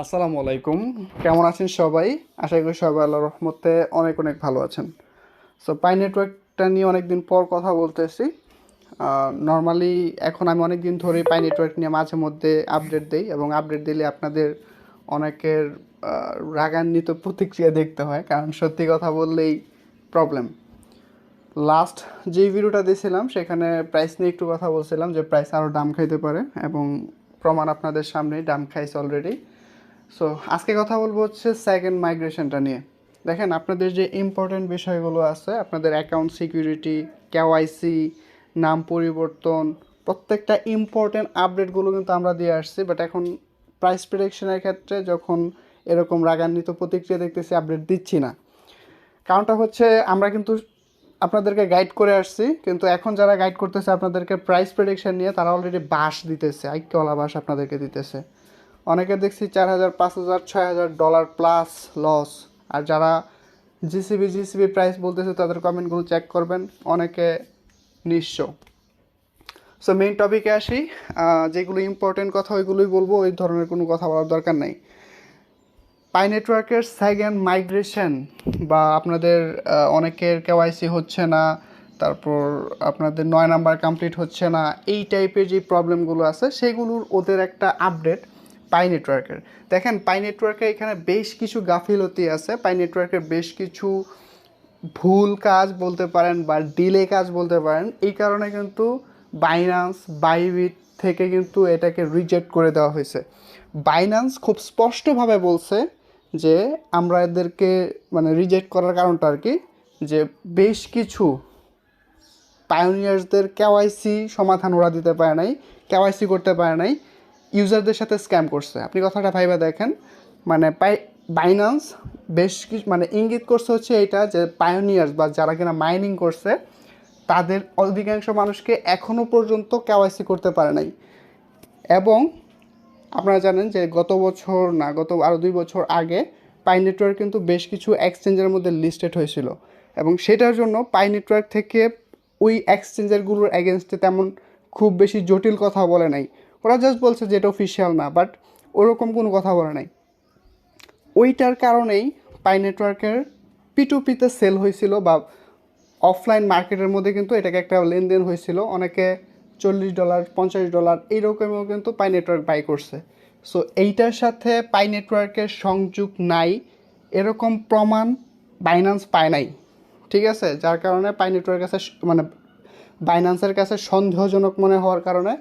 আসসালামু আলাইকুম। কেমন আছেন সবাই? আশা করি সবাই আল্লাহ রহমতে অনেক অনেক ভালো আছেন। সো পাই নেটওয়ার্কটা নিয়ে অনেক দিন পর কথা বলতেছি। নর্মালি এখন আমি অনেক দিন ধরেই পাই নেটওয়ার্ক নিয়ে মাঝে মধ্যে আপডেট দিই এবং আপডেট দিলে আপনাদের অনেকের রাগান্বিত প্রতিক্রিয়া দেখতে হয়, কারণ সত্যি কথা বললেই প্রবলেম লাস্ট যে ভিডিওটা দিয়েছিলাম, সেখানে প্রাইস নিয়ে একটু কথা বলছিলাম যে প্রাইস আরও দাম খাইতে পারে এবং প্রমাণ আপনাদের সামনেই দাম খাইছে অলরেডি সো আজকে কথা বলব হচ্ছে সেকেন্ড মাইগ্রেশনটা নিয়ে। দেখেন, আপনাদের যে ইম্পর্টেন্ট বিষয়গুলো আছে, আপনাদের অ্যাকাউন্ট সিকিউরিটি কেওয়াইসি নাম পরিবর্তন, প্রত্যেকটা ইম্পর্টেন্ট আপডেটগুলো কিন্তু আমরা দিয়ে আসছি বাট এখন প্রাইস প্রিডিকশনের ক্ষেত্রে যখন এরকম রাগান্বিত প্রতিক্রিয়া দেখতেছি আপডেট দিচ্ছি না। কারণটা হচ্ছে, আমরা কিন্তু আপনাদেরকে গাইড করে আসছি, কিন্তু এখন যারা গাইড করতেছে আপনাদেরকে প্রাইস প্রেডিকশন নিয়ে, তারা অলরেডি বাস দিতেছে আইক্যওয়ালা বাস আপনাদেরকে দিতেছে। অনেকে দেখছি চার হাজার পাঁচ হাজার ছয় হাজার ডলার প্লাস লস আর যারা জিসিবি জিসিবি প্রাইস বলতেছে, তাদের কমেন্টগুলো চেক করবেন। অনেকে নিঃস্ব। সো মেইন টপিকে আসি। যেগুলো ইম্পর্টেন্ট কথা, ওইগুলোই বলব। ওই ধরনের কোনো কথা বলার দরকার নাই। পাই নেটওয়ার্কের সেকেন্ড মাইগ্রেশন বা আপনাদের অনেকের কেওয়াইসি হচ্ছে না, তারপর আপনাদের নয় নাম্বার কমপ্লিট হচ্ছে না, এই টাইপের যে প্রবলেমগুলো আছে, সেগুলোর ওদের একটা আপডেট পাই নেটওয়ার্কের। দেখেন, পাই নেটওয়ার্কে এখানে বেশ কিছু গাফিলতি আছে, পাই নেটওয়ার্কের বেশ কিছু ভুল কাজ বলতে পারেন বা ডিলে কাজ বলতে পারেন। এই কারণে কিন্তু বাইনান্স বাইবিট থেকে কিন্তু এটাকে রিজেক্ট করে দেওয়া হয়েছে। বাইনান্স খুব স্পষ্টভাবে বলছে যে আমরা এদেরকে মানে রিজেক্ট করার কারণটা আর কি, যে বেশ কিছু পায়োনিয়ার্সদের কেওয়াইসি সমাধান ওরা দিতে পারে নাই কেওয়াইসি করতে পারে নাই। ইউজারদের সাথে স্ক্যাম করছে। আপনি কথাটা ভাইবা দেখেন মানে বাইনান্স বেশ কিছু মানে ইঙ্গিত করছে হচ্ছে এটা যে পায়োনিয়ার্স বা যারা কিনা মাইনিং করছে, তাদের অধিকাংশ মানুষকে এখনও পর্যন্ত কেওয়াইসি করতে পারে নাই। এবং আপনারা জানেন যে গত বছর না, গত আরও দুই বছর আগে পাই নেটওয়ার্ক কিন্তু বেশ কিছু এক্সচেঞ্জের মধ্যে লিস্টেড হয়েছিল। এবং সেটার জন্য পাই নেটওয়ার্ক থেকে ওই এক্সচেঞ্জারগুলোর এগেনস্টে তেমন খুব বেশি জটিল কথা বলে নাই। ওরা জাস্ট বলছে যে এটা অফিসিয়াল না বাট ওরকম কোনো কথা বলে নাই। ওইটার কারণেই পাই নেটওয়ার্কের পিটুপিতে সেল হয়েছিল বা অফলাইন মার্কেটের মধ্যে কিন্তু এটাকে একটা লেনদেন হয়েছিল। অনেকে চল্লিশ ডলার পঞ্চাশ ডলার এইরকমও কিন্তু পাই নেটওয়ার্ক বাই করছে। সো এইটার সাথে পাই নেটওয়ার্কের সংযোগ নাই, এরকম প্রমাণ বাইনান্স পায় নাই। ঠিক আছে? যার কারণে পাই নেটওয়ার্কের কাছে মানে বাইনান্সের কাছে সন্দেহজনক মনে হওয়ার কারণে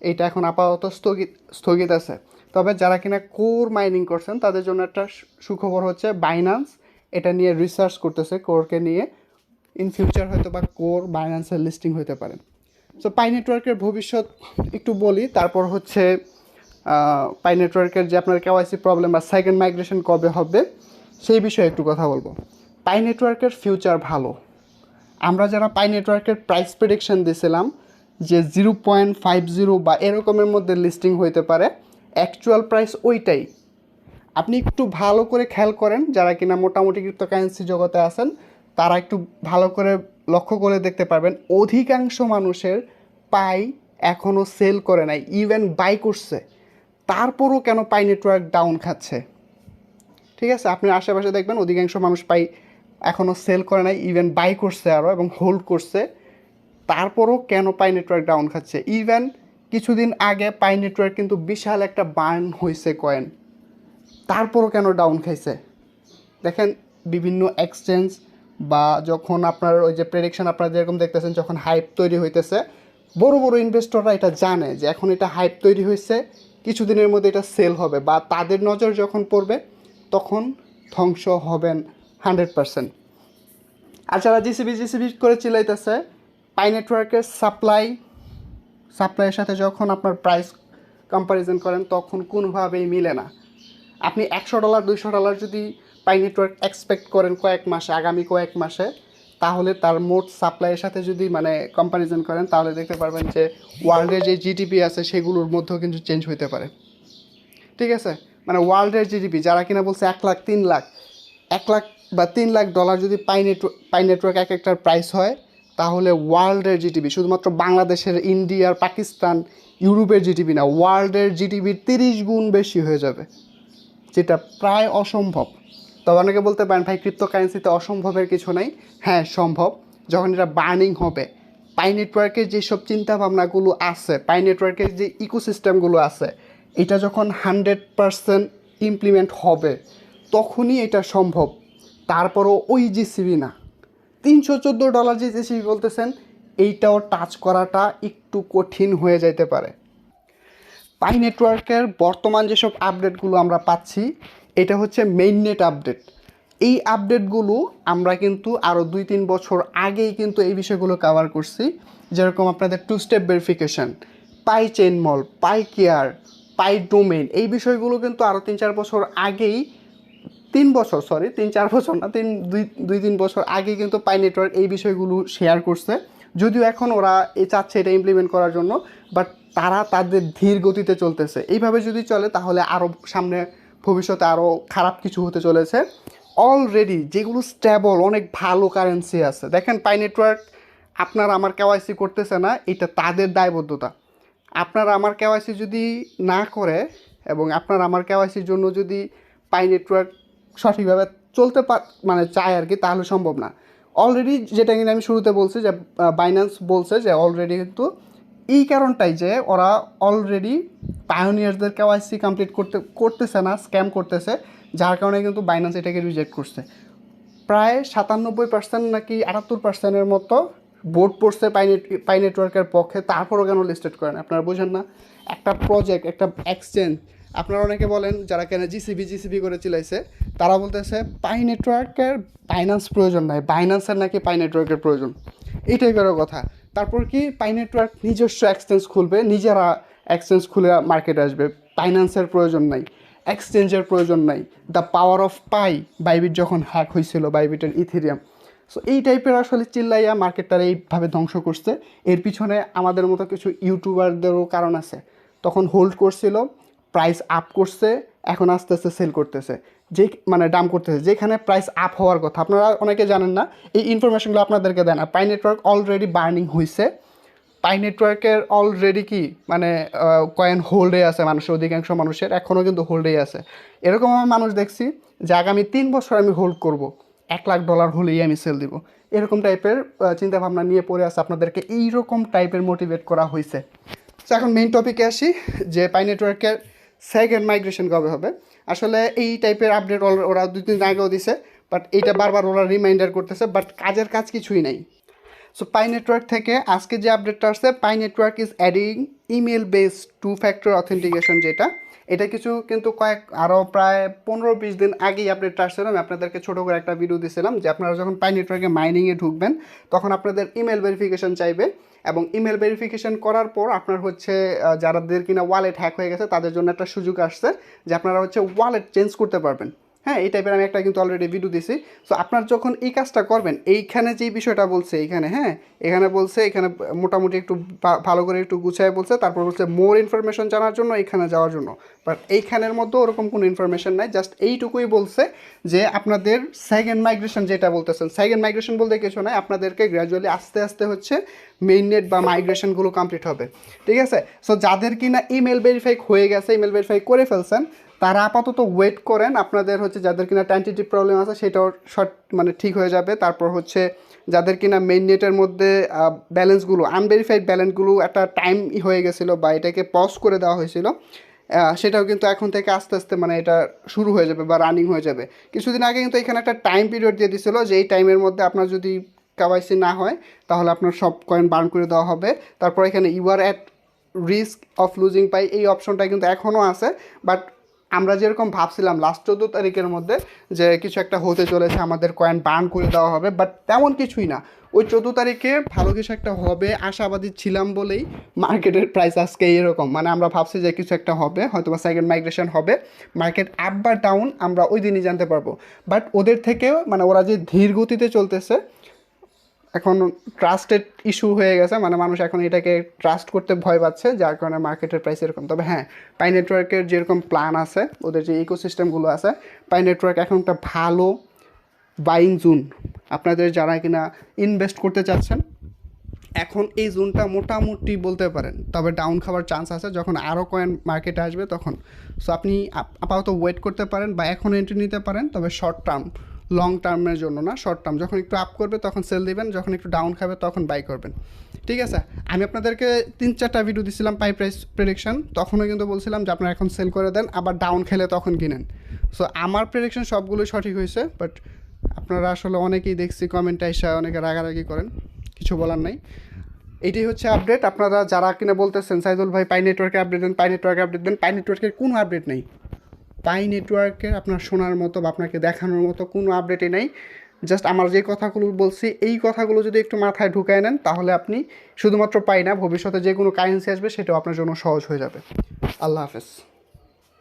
এইটা এখন আপাতত স্থগিত স্থগিত আছে। তবে যারা কিনা কোর মাইনিং করছেন, তাদের জন্য একটা সুখবর হচ্ছে বাইনান্স এটা নিয়ে রিসার্চ করতেছে কোরকে নিয়ে। ইন ফিউচার হয়তো বা কোর বাইন্যান্সের লিস্টিং হতে পারে। সো পাই নেটওয়ার্কের ভবিষ্যৎ একটু বলি, তারপর হচ্ছে পাই নেটওয়ার্কের যে আপনার কেওয়াইসি প্রবলেম বা সেকেন্ড মাইগ্রেশন কবে হবে, সেই বিষয়ে একটু কথা বলব। পাই নেটওয়ার্কের ফিউচার ভালো। আমরা যারা পাই নেটওয়ার্কের প্রাইস প্রেডিকশন দিয়েছিলাম যে জিরো পয়েন্ট ফাইভ জিরো বা এরকমের মধ্যে লিস্টিং হইতে পারে অ্যাকচুয়াল প্রাইস ওইটাই। আপনি একটু ভালো করে খেয়াল করেন, যারা কিনা মোটামুটি ক্রিপ্টোকারেন্সি জগতে আছেন, তারা একটু ভালো করে লক্ষ্য করে দেখতে পারবেন, অধিকাংশ মানুষের পাই এখনও সেল করে নাই ইভেন বাই করছে। তারপরও কেন পাই নেটওয়ার্ক ডাউন খাচ্ছে? ঠিক আছে, আপনি আশেপাশে দেখবেন, অধিকাংশ মানুষ পাই এখনও সেল করে নাই ইভেন বাই করছে আরও এবং হোল্ড করছে। তারপরও কেন পাই নেটওয়ার্ক ডাউন খাচ্ছে? ইভেন কিছুদিন আগে পাই নেটওয়ার্ক কিন্তু বিশাল একটা বার্ন হয়েছে কয়েন। তারপরও কেন ডাউন খাইছে? দেখেন, বিভিন্ন এক্সচেঞ্জ বা যখন আপনার ওই যে প্রেডিকশন আপনারা যেরকম দেখতেছেন, যখন হাইপ তৈরি হইতেছে, বড় বড় ইনভেস্টররা এটা জানে যে এখন এটা হাইপ তৈরি হয়েছে কিছুদিনের মধ্যে এটা সেল হবে বা তাদের নজর যখন পড়বে, তখন ধ্বংস হবেন হান্ড্রেড পারসেন্ট আর যারা জিসিবি জিসিবি করে চিলাইতেছে পাই নেটওয়ার্কের সাপ্লাই, সাপ্লাইয়ের সাথে যখন আপনার প্রাইস কম্প্যারিজন করেন, তখন কোনোভাবেই মিলে না। আপনি একশো ডলার দুইশো ডলার যদি পাই নেটওয়ার্ক এক্সপেক্ট করেন কয়েক মাসে, আগামী কয়েক মাসে, তাহলে তার মোট সাপ্লাইয়ের সাথে যদি মানে কম্প্যারিজন করেন, তাহলে দেখতে পারবেন যে ওয়ার্ল্ডের যে জিডিপি আছে, সেগুলোর মধ্যেও কিন্তু চেঞ্জ হইতে পারে। ঠিক আছে? মানে ওয়ার্ল্ডের জিডিপি যারা কিনা বলছে এক লাখ, তিন লাখ, এক লাখ বা তিন লাখ ডলার যদি পাই নেটওয়ার্ক পাই নেটওয়ার্ক এক একটার প্রাইস হয় তাহলে ওয়ার্ল্ডের জিডিপি শুধুমাত্র বাংলাদেশের ইন্ডিয়ার পাকিস্তান, ইউরোপের জিডিপি না ওয়ার্ল্ডের জিডিপির তিরিশ গুণ বেশি হয়ে যাবে, যেটা প্রায় অসম্ভব। তবে অনেকে বলতে পারেন, ভাই ক্রিপ্টোকারেন্সিতে অসম্ভবের কিছু নাই? হ্যাঁ সম্ভব। যখন এটা বার্নিং হবে পাই নেটওয়ার্কের যেসব চিন্তাভাবনাগুলো আছে পাই নেটওয়ার্কের যে ইকোসিস্টেমগুলো আছে, এটা যখন হান্ড্রেড পারসেন্ট ইমপ্লিমেন্ট হবে, তখনই এটা সম্ভব। তারপরও ওই জিসিবি না। তিনশো চোদ্দ ডলার যে জিসিবি বলতেছেন, এইটাও টাচ করাটা একটু কঠিন হয়ে যাইতে পারে। পাই নেটওয়ার্কের বর্তমান যেসব আপডেটগুলো আমরা পাচ্ছি, এটা হচ্ছে মেইন নেট আপডেট এই আপডেটগুলো আমরা কিন্তু আরও দুই তিন বছর আগেই কিন্তু এই বিষয়গুলো কভার করছি, যেরকম আপনাদের two step verification Pi chain mall Pi care Pi domain এই বিষয়গুলো কিন্তু আরও তিন চার বছর আগেই তিন বছর সরি তিন, চার বছর না, তিন, দুই দুই, তিন বছর আগে কিন্তু পাই নেটওয়ার্ক এই বিষয়গুলো শেয়ার করছে। যদিও এখন ওরা এ চাচ্ছে এটা ইমপ্লিমেন্ট করার জন্য বাট তারা তাদের ধীর গতিতে চলতেছে। এইভাবে যদি চলে, তাহলে আরও সামনে ভবিষ্যতে আরও খারাপ কিছু হতে চলেছে। অলরেডি যেগুলো স্ট্যাবল অনেক ভালো কারেন্সি আছে। দেখেন, পাই নেটওয়ার্ক আপনার আমার কেওয়াইসি করতেছে না, এটা তাদের দায়বদ্ধতা। আপনার আমার কেওয়াইসি যদি না করে, এবং আপনার আমার কেওয়াইসির জন্য যদি পাই নেটওয়ার্ক সঠিকভাবে চলতে পার মানে চায় আর কি, তাহলে সম্ভব না। অলরেডি যেটা কিন্তু আমি শুরুতে বলছি যে বাইন্যান্স বলছে যে অলরেডি কিন্তু এই কারণটাই যে, ওরা অলরেডি পায়োনিয়ারদের কেওয়াইসি কমপ্লিট করতে, করতেছে না স্ক্যাম করতেছে, যার কারণে কিন্তু বাইন্যান্স এটাকে রিজেক্ট করছে। প্রায় সাতানব্বই পার্সেন্ট নাকি আটাত্তর পার্সেন্টের মতো বোর্ড পড়ছে পাই নেট, পাই নেটওয়ার্কের পক্ষে, তারপরও কেন লিস্টেড করেন আপনারা বোঝেন না। একটা প্রজেক্ট একটা এক্সচেঞ্জ আপনারা অনেকে বলেন, যারা কেন জিসিবি জিসিবি করে চিলাইছে, তারা বলতেছে, পাই নেটওয়ার্কের বাইন্যান্স প্রয়োজন নাই বাইন্যান্সের নাকি পাই নেটওয়ার্কের প্রয়োজন। এই টাইপেরও কথা। তারপর কি, পাই নেটওয়ার্ক নিজস্ব এক্সচেঞ্জ খুলবে, নিজেরা এক্সচেঞ্জ খুলে মার্কেটে আসবে। ফাইন্যান্সের প্রয়োজন নাই এক্সচেঞ্জের প্রয়োজন নাই। The power of pi Bybit যখন হ্যাক হয়েছিল বাইবিটের ইথেরিয়াম সো এই টাইপের আসলে চিল্লাইয়া মার্কেটটার এইভাবে ধ্বংস করছে। এর পিছনে আমাদের মতো কিছু ইউটিউবারদেরও কারণ আছে। তখন হোল্ড করছিল প্রাইস আপ করছে, এখন আস্তে আস্তে সেল করতেছে। যে মানে দাম করতেছে, যেখানে প্রাইস আপ হওয়ার কথা। আপনারা অনেকে জানেন না, এই ইনফরমেশনগুলো আপনাদেরকে দেয় না পাই নেটওয়ার্ক অলরেডি বার্নিং হয়েছে পাই নেটওয়ার্কের অলরেডি কি মানে কয়েন হোল্ডে আছে মানুষের, অধিকাংশ মানুষের এখনও কিন্তু হোল্ডেই আছে। এরকম আমি মানুষ দেখছি, যে আগামী তিন বছর আমি হোল্ড করব। এক লাখ ডলার হলেই আমি সেল দিব। এরকম টাইপের চিন্তাভাবনা নিয়ে পড়ে আছে আপনাদেরকে। এইরকম টাইপের মোটিভেট করা হয়েছে তো এখন মেইন টপিকে আসি, যে পাই নেটওয়ার্কের সেকেন্ড মাইগ্রেশন কবে হবে? আসলে এই টাইপের আপডেট ওরা দুই, তিন দিন আগেও দিছে বাট এইটা বারবার ওরা রিমাইন্ডার করতেছে বাট কাজের কাজ কিছুই নাই। সো পাই নেটওয়ার্ক থেকে আজকে যে আপডেটটা আসছে Pi network is adding email based two factor authentication যেটা। এটা কিছু কিন্তু কয়েক আরও প্রায় পনেরো, বিশ দিন আগেই আপডেটটা আসছিল। আমি আপনাদেরকে ছোটো করে একটা ভিডিও দিয়েছিলাম যে আপনারা যখন পাই নেটওয়ার্কে মাইনিংয়ে ঢুকবেন, তখন আপনাদের ইমেল ভেরিফিকেশন চাইবে। এবং ইমেল ভেরিফিকেশন করার পর আপনার হচ্ছে যারাদের কিনা ওয়ালেট হ্যাক হয়ে গেছে, তাদের জন্য একটা সুযোগ আসছে যে আপনারা হচ্ছে ওয়ালেট চেঞ্জ করতে পারবেন। হ্যাঁ এই টাইপের আমি একটা কিন্তু অলরেডি ভিডিও দিছি। সো আপনার যখন এই কাজটা করবেন, এইখানে যেই বিষয়টা বলছে, এইখানে হ্যাঁ এখানে বলছে, এখানে মোটামুটি একটু ভালো করে একটু গুছায় বলছে, তারপর বলছে মোর ইনফরমেশন জানার জন্য, এইখানে যাওয়ার জন্য। বাট এইখানের মধ্যে ওরকম কোনো ইনফরমেশন নাই জাস্ট এইটুকুই বলছে যে আপনাদের সেকেন্ড মাইগ্রেশন যেটা বলতেছেন সেকেন্ড মাইগ্রেশন বলতে কিছু নয় আপনাদেরকে গ্র্যাজুয়ালি আস্তে আস্তে হচ্ছে মেইন নেট বা মাইগ্রেশনগুলো কমপ্লিট হবে। ঠিক আছে? সো যাদের কিনা ইমেল ভেরিফাই হয়ে গেছে ইমেল ভেরিফাই করে ফেলছেন, তারা আপাতত ওয়েট করেন। আপনাদের হচ্ছে যাদের কিনা ট্যান্টিটিভ প্রবলেম আছে, সেটাও শর্ট মানে ঠিক হয়ে যাবে। তারপর হচ্ছে যাদের কিনা মেইন নেটের মধ্যে ব্যালেন্সগুলো আনভেরিফাইড ব্যালেন্সগুলো একটা টাইম হয়ে গেছিল বা এটাকে পজ করে দেওয়া হয়েছিল সেটাও কিন্তু এখন থেকে আস্তে আস্তে মানে এটা শুরু হয়ে যাবে বা রানিং হয়ে যাবে। কিছুদিন আগে কিন্তু এখানে একটা টাইম পিরিয়ড দিয়ে দিছিল যে এই টাইমের মধ্যে আপনার যদি কাওয়াইসি না হয়, তাহলে আপনার সব কয়েন বার্ন করে দেওয়া হবে। তারপর এখানে you are at risk of losing Pi এই অপশনটা কিন্তু এখনও আছে। বাট আমরা যেরকম ভাবছিলাম লাস্ট চোদ্দ তারিখের মধ্যে যে কিছু একটা হতে চলেছে, আমাদের কয়েন বার্ন করে দেওয়া হবে বাট তেমন কিছুই না। ওই চোদ্দ তারিখে ভালো কিছু একটা হবে, আশাবাদী ছিলাম বলেই মার্কেটের প্রাইস আজকে এরকম। মানে আমরা ভাবছি যে কিছু একটা হবে হয়তো বা সেকেন্ড মাইগ্রেশন হবে। মার্কেট আপ বা ডাউন আমরা ওই দিনই জানতে পারব। বাট ওদের থেকেও মানে ওরা যে ধীর গতিতে চলতেছে এখন ট্রাস্টেড ইস্যু হয়ে গেছে মানে মানুষ এখন এটাকে ট্রাস্ট করতে ভয় পাচ্ছে, যার কারণে মার্কেটের প্রাইস এরকম। তবে হ্যাঁ পাই নেটওয়ার্কের যেরকম প্ল্যান আছে, ওদের যে ইকোসিস্টেমগুলো আছে পাই নেটওয়ার্ক এখন একটা ভালো বাইং জোন আপনাদের যারা কিনা ইনভেস্ট করতে চাচ্ছেন, এখন এই জোনটা মোটামুটি বলতে পারেন, তবে ডাউন খাওয়ার চান্স আছে, যখন আরও কয়েন মার্কেটে আসবে তখন। সো আপনি আপ- আপাতত ওয়েট করতে পারেন বা এখন এন্ট্রি নিতে পারেন, তবে শর্ট টার্ম লং টার্মের জন্য না শর্ট টার্ম যখন একটু আপ করবে তখন সেল দিবেন, যখন একটু ডাউন খাবে তখন বাই করবেন। ঠিক আছে? আমি আপনাদেরকে তিন চারটা ভিডিও দিছিলাম পাই প্রাইস প্রেডিকশন তখনও কিন্তু বলছিলাম যে আপনারা এখন সেল করে দেন, আবার ডাউন খেলে তখন কিনেন। সো আমার প্রেডিকশন সবগুলোই সঠিক হয়েছে বাট আপনারা আসলে অনেকেই দেখছি কমেন্টে আইসা অনেকে রাগারাগি করেন, কিছু বলার নাই। এটাই হচ্ছে আপডেট আপনারা যারা কিনা বলতেছেন, সাইদুল ভাই পাই নেটওয়ার্কে আপডেট দেন পাই নেটওয়ার্কে আপডেট দেন পাই নেটওয়ার্কের কোনো আপডেট নেই। পাই নেটওয়ার্কে আপনার শোনার মতো বা আপনাকে দেখানোর মতো কোনো আপডেটই নেই। জাস্ট আমার যে কথাগুলো বলছি, এই কথাগুলো যদি একটু মাথায় ঢুকায় নেন, তাহলে আপনি শুধুমাত্র পাই না, ভবিষ্যতে যে কোনো কারেন্সি আসবে, সেটাও আপনার জন্য সহজ হয়ে যাবে। আল্লাহ হাফেজ।